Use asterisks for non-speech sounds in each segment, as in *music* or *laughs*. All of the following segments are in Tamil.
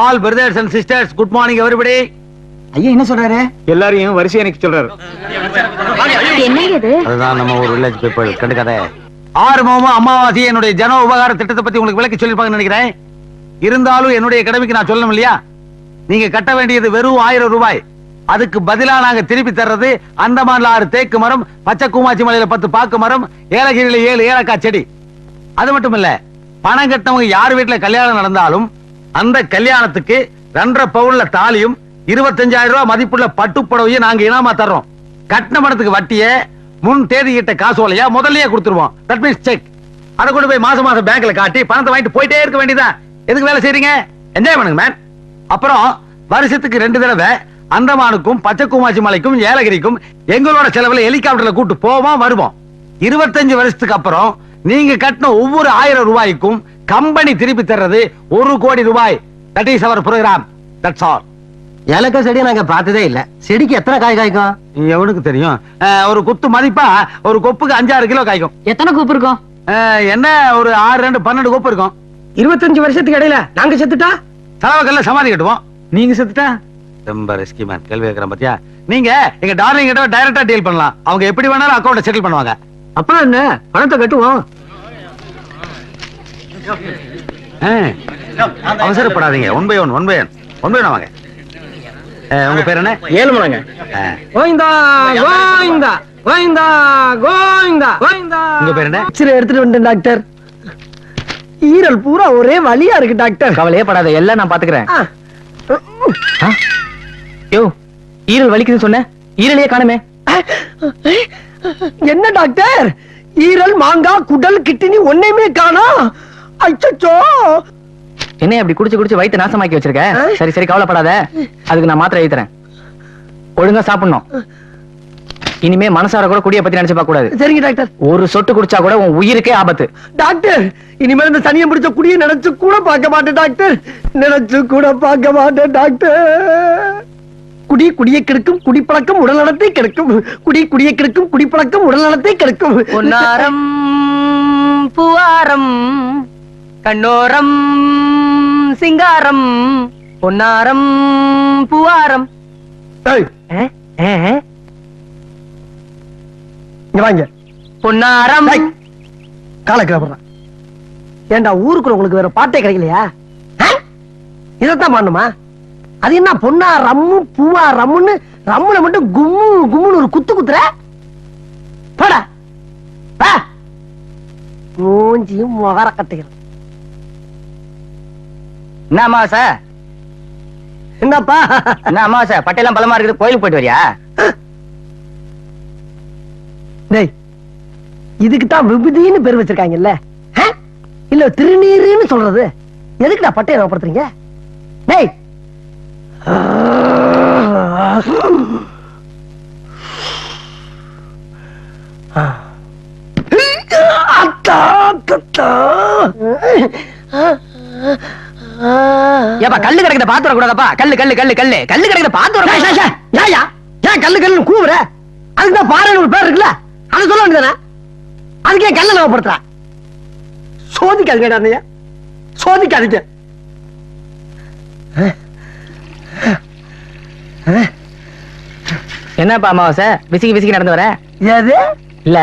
All brothers and sisters good morning everybody ஐயா என்ன சொல்றாரு? எல்லாரையும் வரிசை எனக்கு சொல்றாரு. அதுதான் நம்ம ஒரு வில்லேஜ் பீப்பிள் கண்டுக்காத. ஆறுமுகமும் அமாவாசை என்னுடைய ஜன உபகார திட்டத்தை பத்தி உங்களுக்கு விளக்கி சொல்லிருப்பாங்கன்னு நினைக்கிறேன். இருந்தாலும் என்னுடைய கடமைக்கு நான் சொல்லணும் இல்லையா? நீங்க கட்ட வேண்டியது வெறும் ஆயிரம் ரூபாய். அதுக்கு பதிலா நாங்க திருப்பி தர்றது அந்தமான்ல ஆறு தேக்கு மரம் பச்சை கூமாச்சி மலையில பத்து பாக்கு மரம் ஏலகிரியில ஏழு ஏலக்காய் செடி. அது மட்டும் இல்ல பணம் கட்டவங்க யார் வீட்டுல கல்யாணம் நடந்தாலும் அந்த கல்யாணத்துக்கு ரெண்டரை பவுன்ல தாலியும் இருபத்தஞ்சாயிரம் ரூபாய் மதிப்புள்ள பட்டு புடவையும் நாங்க இனாமா தர்றோம். கட்டின பணத்துக்கு வட்டிய முன் தேதி கிட்ட காசோலையா முதல்லயே கொடுத்துருவோம். தட் மீன்ஸ் செக் அதை கொண்டு போய் மாசம் மாசம் பேங்க்ல காட்டி பணத்தை வாங்கிட்டு போயிட்டே இருக்க வேண்டியதான் எதுக்கு வேலை செய்றீங்க? என்ஜாய் பண்ணுங்க மேன் அப்புறம் வருஷத்துக்கு ரெண்டு தடவை அந்தமானுக்கும் பச்சைக்குமாச்சி மலைக்கும் ஏலகிரிக்கும் எங்களோட செலவுல ஹெலிகாப்டர்ல கூட்டு போவோம் வருவோம். இருபத்தஞ்சு வருஷத்துக்கு அப்புறம் நீங்க கட்டின ஒவ்வொரு ஆயிரம் ரூபாய்க்கும் கம்பெனி திருப்பி தர்றது ஒரு கோடி ரூபாய். That is our programme that's all ஏலக்காய் செடியை நாங்க பார்த்ததே இல்ல. செடிக்கு எத்தனை காய் காய்க்கும்? எவனுக்கு தெரியும்? ஒரு குத்து மதிப்பா ஒரு கொப்புக்கு அஞ்சாறு கிலோ காய்க்கும். எத்தனை கூப்பு இருக்கும்? என்ன? ஒரு ஆறு ரெண்டு பன்னெண்டு கொப்பு இருக்கும். இருபத்தஞ்சு வருஷத்துக்கு இடையில நாங்க செத்துட்டா? செலவுக்கெல்லாம் சமாதி கட்டுவோம். நீங்க செத்துட்டா? ரொம்ப ரிஸ்கி மேன் கேள்வி கேட்கிறேன் பாத்தியா? நீங்க எங்க டார்லிங் கிட்ட டைரக்டா டீல் பண்ணலாம். அவங்க எப்படி வேணாலும் அக்கௌண்ட் செட்டில் பண்ணுவாங்க. அப்புறம் என்ன? பணத்தை கட்டுவோம். அவசரப்படாதீங்க. One by one one by one one by one வாங்க. உங்க பேர் என்ன? ஏழு மடங்க அஹ், கோவிந்தா கோவிந்தா கோவிந்தா கோவிந்தா கோவிந்தா. உங்க பேர் என்ன? எக்ஸ்ரே எடுத்துட்டு வந்துட்டேன் டாக்டர். ஈரல் பூரா ஒரே வலியா இருக்கு டாக்டர். கவலையே படாத எல்லாம் நான் பாத்துக்கிறேன். யோ ஈரல் வலிக்குதுன்னு சொன்ன? ஈரலையே காணுமே. என்ன டாக்டர்? ஈரல் மாங்காய் குடல் கிட்னி ஒன்னையுமே காணோம். அச்சச்சோ! என்ன அப்படி குடிச்சு குடிச்சு வயித்தை நாசமாக்கி வச்சிருக்க? சரி சரி கவலைப்படாத. அதுக்கு நான் மாத்திரை எழுதி தரேன். ஒழுங்கா சாப்பிடணும். இனிமே மனசார கூட குடிய பத்தி நினைச்சு பார்க்க கூடாது சரிங்க டாக்டர். ஒரு சொட்டு குடிச்சா கூட உன் உயிருக்கே ஆபத்து. டாக்டர் இனிமேல் இந்த சனியம் பிடிச்ச குடியை நினைச்சு கூட பார்க்க மாட்டேன் டாக்டர். நினைச்சு கூட பார்க்க மாட்டேன் டாக்டர். குடி குடியை கெடுக்கும் குடிப்பழக்கம் உடல் நலத்தை கெடுக்கும். குடி குடியை கெடுக்கும் குடிப்பழக்கம் உடல் நலத்தை கெடுக்கும். பூவாரம் கண்ணோரம் சிங்காரம் பொன்னாரம் பூவாரம். வாங்க பொன்னாரம். டேய், காலை கிளம்புறான் ஏண்டா ஊருக்குள்ள உங்களுக்கு வேற பாட்டே கிடைக்கலையா? இதைத்தான் பண்ணுமா அது என்ன பொண்ணா ரம்மு பூவா ரம்முன்னு ரம்முல மட்டும் கும்மு கும்முன்னு ஒரு குத்து குத்துற? போடா. மூஞ்சியும் முகர கட்டிக்கிறேன் என்ன அமாவாசை? என்னப்பா? என்ன அமாவாசை? பட்டையெல்லாம் பலமா இருக்குது. கோயிலுக்கு போயிட்டு வரியா? டேய் இதுக்கு தான் விபூதின்னு பேர் வச்சிருக்காங்கல்ல? இல்ல திருநீருன்னு சொல்றது. எதுக்குடா பட்டையை ஞாபகப்படுத்துறீங்க டேய்! அத்தா தத்தா ஏப்பா கல்லு கிடக்குத பாத்து வர கூடாதப்பா. கல்லு கல்லு கல்லு கல்லு. கல்லு கிடக்குத பாத்து வர ஏய், ஏன் கல்லு கல்லு கூவுற? அதுக்கு தான் பாறைன்னு ஒரு பேர் இருக்குல்ல? அதை சொல்ல வேண்டியதானே அதுக்கு ஏன் கல்ல ஞாபகப்படுத்துற? சோதிக்காதீங்கடா அண்ணையா சோதிக்காதீங்க. என்னப்பா அமாவாசை? விசிக்கி விசிக்கி நடந்து வர? எது? இல்ல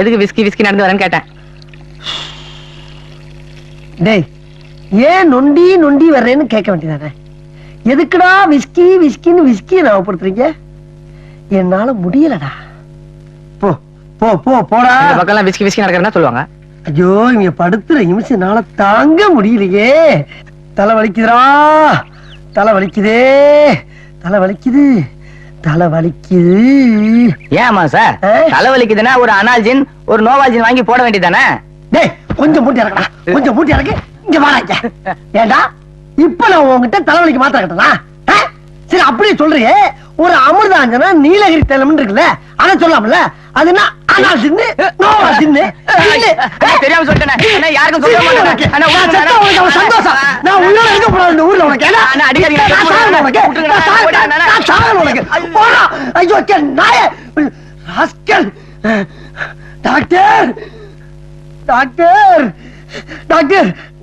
எதுக்கு விஸ்கி விஸ்கி நடந்து வரேன்னு கேட்டேன். டேய் ஏன் நொண்டி நொண்டி வர்றேன்னு கேட்க வேண்டியதானே? எதுக்குடா விஸ்கி விஸ்கின்னு விஸ்கியை ஞாபகப்படுத்துறீங்க என்னால முடியலடா. போ போ போ போடா. இந்த பக்கம்லாம் விஸ்கி விஸ்கி நடக்கிறதா சொல்லுவாங்க. ஐயோ இங்க படுத்துற நிமிஷம்னால தாங்க முடியலையே. தலை வலிக்குதுடா. தலை வலிக்குதே. தலை வலிக்குது. தலை வலிக்குது. ஏன் அமாவாசை ஆ? தலைவலிக்குதுன்னா ஒரு அனால்ஜின் ஒரு நோவால்ஜின் வாங்கி போட வேண்டியதானே டேய் கொஞ்சம் மூட்டி இறக்கடா. கொஞ்சம் மூட்டி இறக்கு. இங்க ஏண்டா இப்ப நான் உன்கிட்ட தலைவலிக்கு மாத்திர கட்டலாம் சரி அப்படியே சொல்றியே. ஒரு அமிர்தாஞ்சனா நீலகிரி தைலம் இருக்குல்ல அத சொல்லலாம்ல அது என்ன? ஆனா சின்ன நோவா சின்ன அண்ணா, தெரியாம சொல்லிட்டேனே. அண்ணா, யாருக்கும் சொல்ல மாட்டேனே. அண்ணா, விட்டுருங்க, சந்தோஷம். நான் உன்னோட இருக்க கூடாது இந்த ஊர்ல உனக்கு. ஏன்னா? உனக்கு. உனக்கு. போடா. ஐயோ, நாயே. Rascal. Doctor. Doctor. Doctor.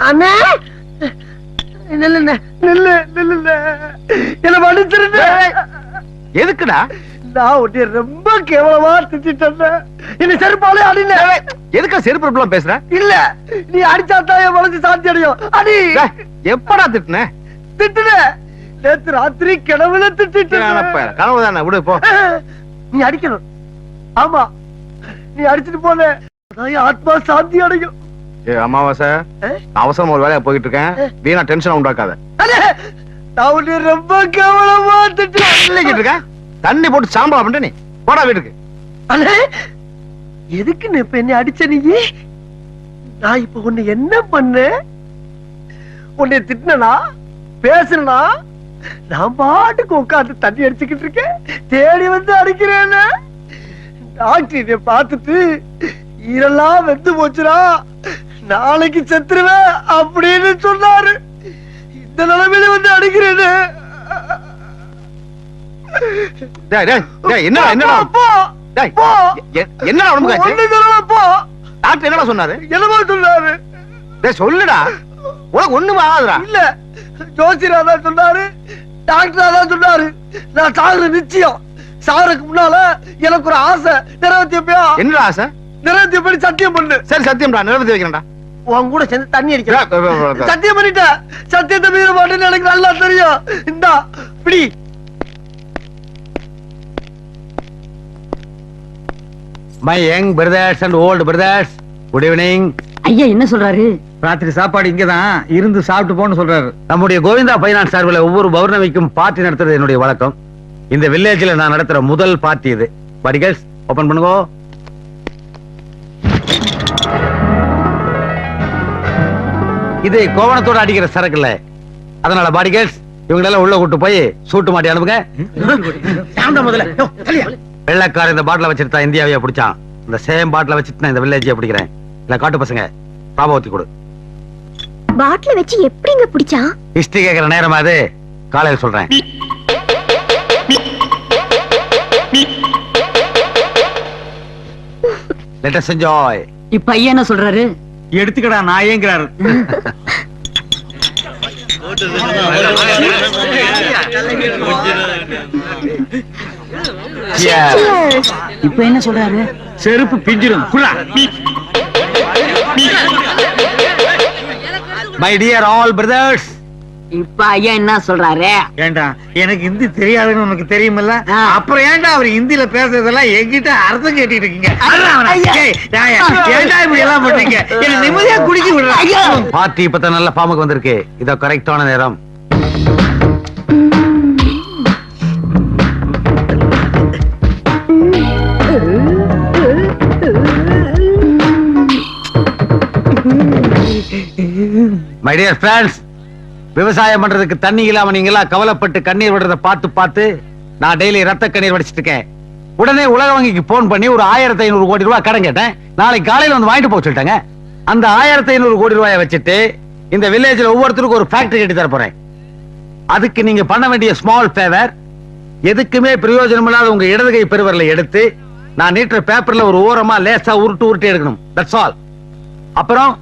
அண்ணே! நில்லு நில்லு நில்லு என்ன மன்னிச்சிருந்த எதுக்குடா? நான் உன்னை ரொம்ப கேவலமா திட்டேன் என்ன செருப்பாலே அடின எதுக்கா செருப்பு எல்லாம் பேசுற? இல்ல நீ அடிச்சாத்தான் என் மனசு சாந்தி அடையும். அடி. எப்படா திட்டுன? திட்டுன. நேத்து ராத்திரி கிணவுல திட்டிட்டு கனவு தானே விடு போ. நீ அடிக்கணும். ஆமா நீ அடிச்சிட்டு போன. ஆத்மா சாந்தி அடையும். ஏ அமாவாசை. அவசரமா ஒரு வேலையா போயிட்டு இருக்கேன். வீணா டென்ஷன் உண்டாக்காத. நான் ரொம்ப கேவலமா திட்டேன் இல்லைங்கிட்டு இருக்க? தண்ணி போட்டு சாம்பலா பண்ணிட்டு நீ? போடா வீட்டுக்கு. அண்ணே எதுக்கு நீ இப்ப என்ன அடிச்ச நீ? நான் இப்ப உன்னை என்ன பண்ண? உன்னை திட்டினா பேசுனா நான் பாட்டுக்கு உட்கார்ந்து தண்ணி அடிச்சுக்கிட்டு இருக்கேன். தேடி வந்து அடிக்கிறேன். டாக்டர் இதை பார்த்துட்டு ஈரெல்லாம் வெந்து போச்சுடா. நாளைக்கு செத்துருவேன் அப்படின்னு சொன்னாரு. இந்த நிலைமையில வந்து அடிக்கிறேன்னு என்னடா என்னடா? என்னடா உடம்புக்கு ஆச்சு? போ. டாக்டர் என்னடா சொன்னாரு? என்னமா சொன்னாரு. டேய் சொல்லுடா. உனக்கு ஒண்ணுமே ஆகாதுடா. இல்ல. ஜோசியரா தான் சொன்னாரு. டாக்டரா தான் சொன்னாரு. நான் சாகுற நிச்சயம். சாகுறதுக்கு முன்னால எனக்கு ஒரு ஆசை. நிறைவேற்றி வைப்பியா? என்னடா ஆசை? நிறைவேற்றி எப்படி சத்தியம் பண்ணு. சரி சத்தியம்டா. நிறைவேற்றி வைக்கிறேன்டா. உன் கூட சேர்ந்து தண்ணி அடிக்கிறேன். சத்தியம் பண்ணிட்ட சத்தியத்தை மீற மாட்டேன்னு எனக்கு நல்லா தெரியும். இந்தா பிடி. My young brothers and old brothers good evening ஐயா என்ன சொல்றாரு? ராத்திரி சாப்பாடு இங்கதான். இருந்து சாப்பிட்டு போன்னு சொல்றாரு. நம்முடைய கோவிந்தா பைனான்ஸ் சார்பில் ஒவ்வொரு பௌர்ணமிக்கும் பார்ட்டி நடத்துறது என்னுடைய வழக்கம். இந்த வில்லேஜ்ல நான் நடத்துற முதல் பார்ட்டி இது. படிகல்ஸ் ஓபன் பண்ணுங்க. இது கோவணத்தோட அடிக்கிற சரக்கு இல்ல. அதனால பாடிகல்ஸ் இவங்களெல்லாம் உள்ள கூட்டு போய் சூட்டு மாட்டி அனுப்புங்க. வெள்ளக்கார இந்த பாட்டில வச்சிருந்தா இந்தியாவையே பிடிச்சான். இந்த சேம் பாட்டில வச்சுட்டு நான் இந்த வில்லேஜையே பிடிக்கிறேன். இல்ல காட்டு பசங்க பாபாவத்தி கொடு. பாட்டில வச்சு எப்படிங்க பிடிச்சா ஹிஸ்டரி கேட்கிற நேரமா அது? காலையில் சொல்றேன். லெட் அஸ் என்ஜாய் இப்ப ஐயா என்ன சொல்றாரு? எடுத்துக்கடா நாயேங்கிறாரு *laughs* இப்ப என்ன சொல்றாரு? செருப்பு பிஞ்சிரும். குள்ளா மை டியர் ஆல் பிரதர்ஸ் இப்ப ஐயா என்ன சொல்றாரு? ஏண்டா எனக்கு ஹிந்தி தெரியாதுன்னு உனக்கு தெரியுமில்ல. அப்புறம் ஏன்டா அவர் ஹிந்தில பேசுறதெல்லாம் என்கிட்ட அர்த்தம் கேட்டுட்டு இருக்கீங்க? ஏன்டா இப்படி எல்லாம் பண்றீங்க? என்ன நிம்மதியா குடிக்க விடுறா. பார்ட்டி இப்ப நல்ல ஃபார்முக்கு வந்திருக்கு. இதோ கரெக்டான நேரம். மை டியர் ஃப்ரெண்ட்ஸ் விவசாயம் பண்றதுக்கு தண்ணி இல்லாம நீங்களா கவலைப்பட்டு கண்ணீர் விடுறத பார்த்து பார்த்து நான் டெய்லி ரத்த கண்ணீர் வடிச்சிட்டு இருக்கேன். உடனே உலக வங்கிக்கு போன் பண்ணி ஒரு ஆயிரத்தி ஐநூறு கோடி ரூபாய் கடன் கேட்டேன். நாளைக்கு காலையில வந்து வாங்கிட்டு போக சொல்லிட்டாங்க. அந்த ஆயிரத்தி ஐநூறு கோடி ரூபாயை வச்சுட்டு இந்த வில்லேஜ்ல ஒவ்வொருத்தருக்கும் ஒரு ஃபேக்டரி கட்டி தர போறேன். அதுக்கு நீங்க பண்ண வேண்டிய ஸ்மால் ஃபேவர் எதுக்குமே பிரயோஜனம் இல்லாத உங்க இடது கை பெருவரலை எடுத்து நான் நீட்டுற பேப்பர்ல ஒரு ஓரமா லேசா உருட்டு உருட்டி எடுக்கணும். தட்ஸ் ஆல் அப்புறம்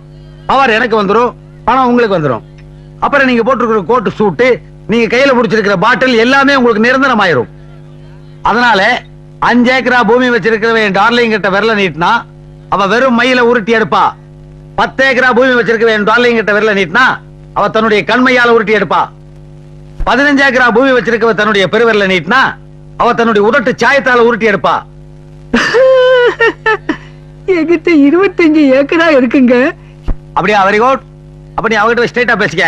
பவர் எனக்கு வந்துடும் பணம் உங்களுக்கு வந்துரும். அப்புறம் நீங்க போட்டிருக்கிற கோட்டு சூட்டு நீங்க கையில பிடிச்சிருக்கிற பாட்டில் எல்லாமே உங்களுக்கு நிரந்தரம் ஆயிரும் அதனால அஞ்சு ஏக்கரா பூமி வச்சிருக்கிறவன் டார்லிங் கிட்ட விரல நீட்டினா அவ வெறும் மயில உருட்டி எடுப்பா. பத்து ஏக்கரா பூமி வச்சிருக்கவன் என் டார்லிங் கிட்ட விரல நீட்டினா அவ தன்னுடைய கண்மையால உருட்டி எடுப்பா. பதினஞ்சு ஏக்கரா பூமி வச்சிருக்கவ தன்னுடைய பெருவிரல நீட்டினா அவ தன்னுடைய உதட்டு சாயத்தால உருட்டி எடுப்பா. *laughs* என்கிட்ட இருபத்தஞ்சு ஏக்கரா இருக்குங்க. அப்படியா? வெரி குட் அப்ப நீ அவகிட்ட ஸ்ட்ரைட்டா பேசிக்க.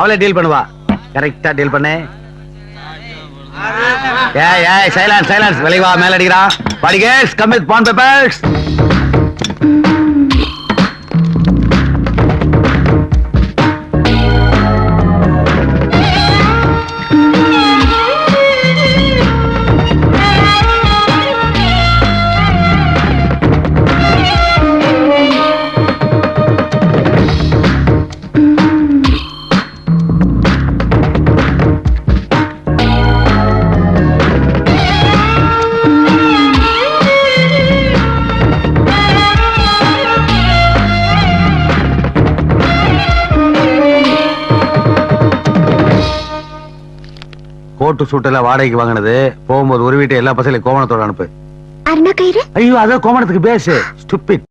அவளே டீல் பண்ணுவா. கரெக்டா டீல் பண்ணு. ஏய் ஏய் சைலன்ஸ் சைலன்ஸ் விளைவா மேல அடிக்கிறான். படிகேஸ் come with pan papers coat சூட்டெல்லாம் வாடகைக்கு வாங்கினது. போகும்போது ஒரு வீட்டை எல்லா பசங்களையும் கோவணத்தோட அனுப்பு. அருணா கயிறு? ஐயோ அதான் கோவணத்துக்கு பேசு. ஸ்டூபிட்